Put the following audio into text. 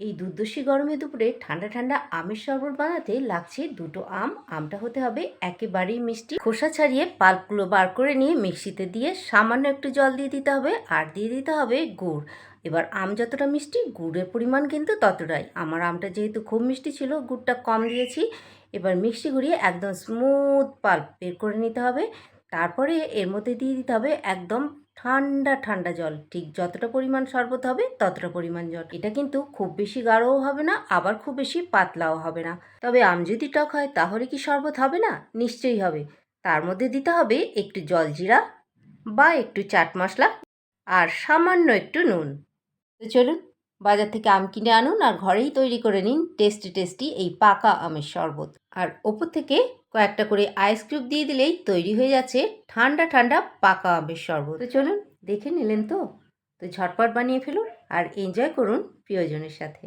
এই দুর্দশী গরমে দুপুরে ঠান্ডা ঠান্ডা আমের শরবত বানাতে লাগছে দুটো আম। আমটা হতে হবে একেবারেই মিষ্টি। খোসা ছাড়িয়ে পাল্পগুলো বার করে নিয়ে মিক্সিতে দিয়ে সামান্য একটু জল দিয়ে দিতে হবে আর দিয়ে দিতে হবে গুড়। এবার আম যতটা মিষ্টি, গুড়ের পরিমাণ কিন্তু ততটাই। আমার আমটা যেহেতু খুব মিষ্টি ছিল, গুড়টা কম দিয়েছি। এবার মিক্সি ঘুরিয়ে একদম স্মুথ পাল্প বের করে নিতে হবে। তারপরে এর মধ্যে দিয়ে দিতে হবে একদম ঠান্ডা ঠান্ডা জল। ঠিক যতটা পরিমাণ শরবত হবে, ততটা পরিমাণ জল। এটা কিন্তু খুব বেশি গাঢ়ও হবে না, আবার খুব বেশি পাতলাও হবে না। তবে আম যদি টক হয়, তাহলে কি শরবত হবে না? নিশ্চয়ই হবে। তার মধ্যে দিতে হবে একটু জলজিরা বা একটু চাট মশলা আর সামান্য একটু নুন। চলুন বাজার থেকে আম কিনে আনুন আর ঘরেই তৈরি করে নিন টেস্টি টেস্টি এই পাকা আমের শরবত। আর ওপর থেকে কয়েকটা করে আইস কিউব দিয়ে দিলেই তৈরি হয়ে যাচ্ছে ঠান্ডা ঠান্ডা পাকা আমের শরবত। তো চলুন দেখে নিলেন তো? তো ঝটপট বানিয়ে ফেলুন আর এনজয় করুন প্রিয়জনের সাথে।